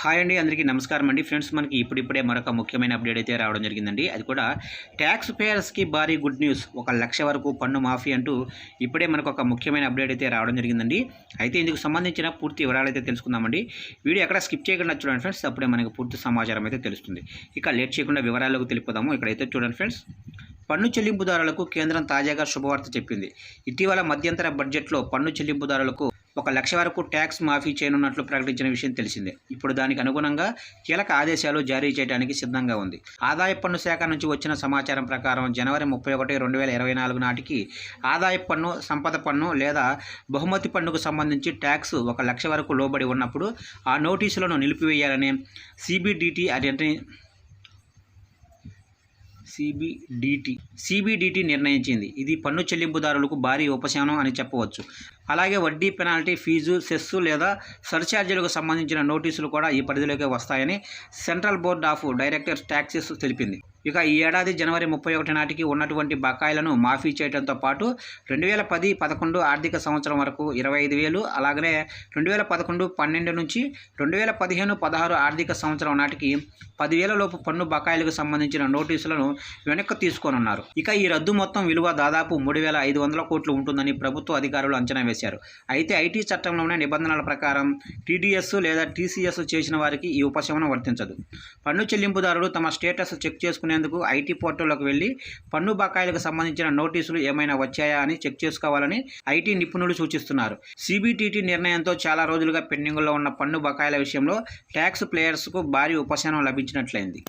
Hi అండి అందరికీ నమస్కారం అండి. ఫ్రెండ్స్ మనకి ఇప్పుడిప్పుడే మరొక ముఖ్యమైన అప్డేట్ అయితే రావడం జరిగిందండి. అది కూడా ట్యాక్స్ పేయర్స్కి భారీ గుడ్ న్యూస్ ఒక లక్ష వరకు పన్ను మాఫీ అంటూ ఇప్పుడే మనకు ఒక ముఖ్యమైన అప్డేట్ అయితే రావడం జరిగిందండి. అయితే ఇందుకు సంబంధించిన పూర్తి వివరాలు అయితే తెలుసుకుందామండి. వీడియో ఎక్కడ స్కిప్ చేయకుండా చూడండి ఫ్రెండ్స్. అప్పుడే మనకు పూర్తి సమాచారం అయితే తెలుస్తుంది. ఇక లేట్ చేయకుండా వివరాలకు తెలిపోదాము ఇక్కడైతే చూడండి ఫ్రెండ్స్. పన్ను చెల్లింపుదారులకు కేంద్రం తాజాగా శుభవార్త చెప్పింది. ఇటీవల మధ్యంతర బడ్జెట్లో పన్ను చెల్లింపుదారులకు ఒక లక్ష వరకు ట్యాక్స్ మాఫీ చేయనున్నట్లు ప్రకటించిన విషయం తెలిసిందే. ఇప్పుడు దానికి అనుగుణంగా కీలక ఆదేశాలు జారీ చేయడానికి సిద్ధంగా ఉంది. ఆదాయ పన్ను శాఖ నుంచి వచ్చిన సమాచారం ప్రకారం జనవరి ముప్పై ఒకటి రెండు వేల ఇరవై నాలుగు నాటికి ఆదాయ పన్ను సంపద పన్ను లేదా బహుమతి పన్నుకు సంబంధించి ట్యాక్స్ ఒక లక్ష వరకు లోబడి ఉన్నప్పుడు ఆ నోటీసులను నిలిపివేయాలని సిబిడిటి అనే సిబిడిటి సిబిడిటి నిర్ణయించింది. ఇది పన్ను చెల్లింపుదారులకు భారీ ఉపశమనం అని చెప్పవచ్చు. అలాగే వడ్డీ పెనాల్టీ ఫీజు సెస్సు లేదా సర్ఛార్జీలకు సంబంధించిన నోటీసులు కూడా ఈ పరిధిలోకి వస్తాయని central board of directors taxes తెలిపింది. ఇక ఈ ఏడాది జనవరి ముప్పై ఒకటి నాటికి ఉన్నటువంటి బకాయిలను మాఫీ చేయడంతో పాటు రెండు వేల పది పదకొండు ఆర్థిక సంవత్సరం వరకు ఇరవై ఐదు వేలు అలాగనే రెండు వేల పదకొండు పన్నెండు నుంచి రెండు వేల పదిహేను పదహారు ఆర్థిక సంవత్సరం నాటికి పదివేల లోపు పన్ను బకాయిలకు సంబంధించిన నోటీసులను వెనక్కి తీసుకోనున్నారు. ఇక ఈ రద్దు మొత్తం విలువ దాదాపు మూడు వేల ఐదు వందల కోట్లు ఉంటుందని ప్రభుత్వ అధికారులు అంచనా వేశారు. అయితే ఐటీ చట్టంలోనే నిబంధనల ప్రకారం టీడీఎస్ లేదా టీసీఎస్ చేసిన వారికి ఈ ఉపశమనం వర్తించదు. పన్ను చెల్లింపుదారులు తమ స్టేటస్ చెక్ చేసుకుని తెలుసుకునేందుకు ఐటీ పోర్టల్లోకి వెళ్ళి పన్ను బకాయిలకు సంబంధించిన నోటీసులు ఏమైనా వచ్చాయా అని చెక్ చేసుకోవాలని ఐటీ నిపుణులు సూచిస్తున్నారు. సిబిటిటి నిర్ణయంతో చాలా రోజులుగా పెండింగ్లో ఉన్న పన్ను బకాయిల విషయంలో ట్యాక్స్ ప్లేయర్స్కు భారీ ఉపశమనం లభించినట్లయింది.